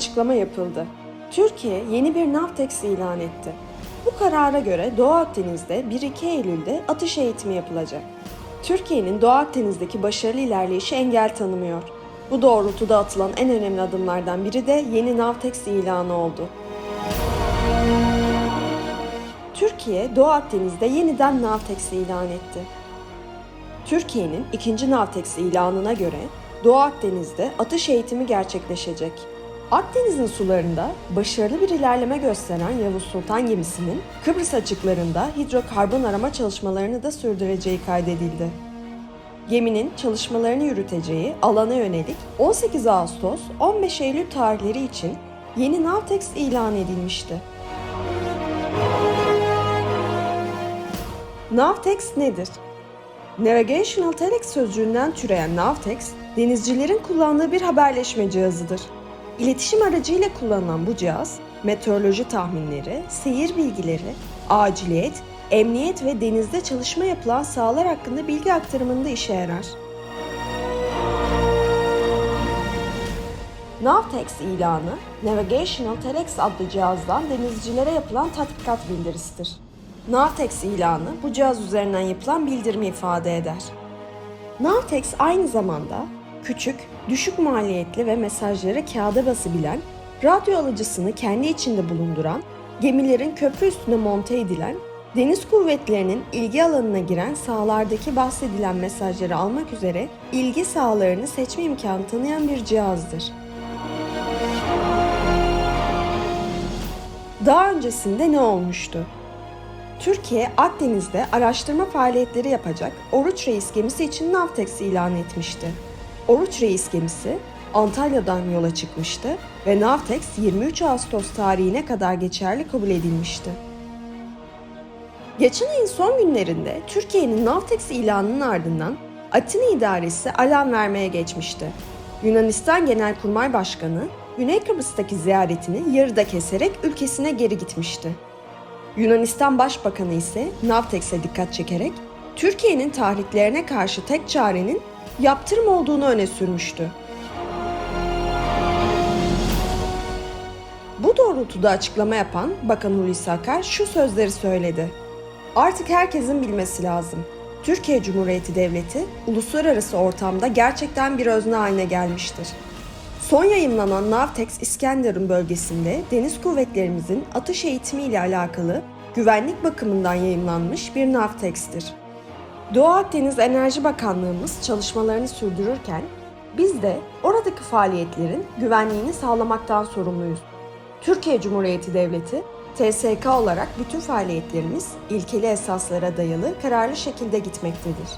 açıklama yapıldı. Türkiye yeni bir Navtex ilan etti. Bu karara göre Doğu Akdeniz'de 1-2 Eylül'de atış eğitimi yapılacak. Türkiye'nin Doğu Akdeniz'deki başarılı ilerleyişi engel tanımıyor. Bu doğrultuda atılan en önemli adımlardan biri de yeni Navtex ilanı oldu. Türkiye, Doğu Akdeniz'de yeniden Navtex ilan etti. Türkiye'nin ikinci Navtex ilanına göre Doğu Akdeniz'de atış eğitimi gerçekleşecek. Akdeniz'in sularında başarılı bir ilerleme gösteren Yavuz Sultan gemisinin Kıbrıs açıklarında hidrokarbon arama çalışmalarını da sürdüreceği kaydedildi. Geminin çalışmalarını yürüteceği alana yönelik 18 Ağustos 15 Eylül tarihleri için yeni Navtex ilan edilmişti. Navtex nedir? Navigational Telex sözcüğünden türeyen Navtex, denizcilerin kullandığı bir haberleşme cihazıdır. İletişim aracıyla kullanılan bu cihaz, meteoroloji tahminleri, seyir bilgileri, aciliyet, emniyet ve denizde çalışma yapılan sahalar hakkında bilgi aktarımında işe yarar. Navtex ilanı, Navigational Telex adlı cihazdan denizcilere yapılan tatbikat bildirisidir. Navtex ilanı bu cihaz üzerinden yapılan bildirimi ifade eder. Navtex aynı zamanda küçük, düşük maliyetli ve mesajları kağıda basabilen, radyo alıcısını kendi içinde bulunduran, gemilerin köprü üstüne monte edilen, deniz kuvvetlerinin ilgi alanına giren sahalardaki bahsedilen mesajları almak üzere ilgi sahalarını seçme imkanı tanıyan bir cihazdır. Daha öncesinde ne olmuştu? Türkiye Akdeniz'de araştırma faaliyetleri yapacak Oruç Reis gemisi için Navtex ilan etmişti. Oruç Reis gemisi Antalya'dan yola çıkmıştı ve Navtex 23 Ağustos tarihine kadar geçerli kabul edilmişti. Geçen ayın son günlerinde Türkiye'nin Navtex ilanının ardından Atina İdaresi alarm vermeye geçmişti. Yunanistan Genelkurmay Başkanı Güney Kıbrıs'taki ziyaretini yarıda keserek ülkesine geri gitmişti. Yunanistan Başbakanı ise Navtex'e dikkat çekerek Türkiye'nin tahriklerine karşı tek çarenin yaptırım olduğunu öne sürmüştü. Bu doğrultuda açıklama yapan Bakan Hulusi Akar şu sözleri söyledi. Artık herkesin bilmesi lazım. Türkiye Cumhuriyeti Devleti uluslararası ortamda gerçekten bir özne haline gelmiştir. Son yayınlanan Navtex İskenderun bölgesinde deniz kuvvetlerimizin atış eğitimi ile alakalı güvenlik bakımından yayınlanmış bir Navtex'tir. Doğu Akdeniz Enerji Bakanlığımız çalışmalarını sürdürürken biz de oradaki faaliyetlerin güvenliğini sağlamaktan sorumluyuz. Türkiye Cumhuriyeti Devleti TSK olarak bütün faaliyetlerimiz ilkeli esaslara dayalı kararlı şekilde gitmektedir.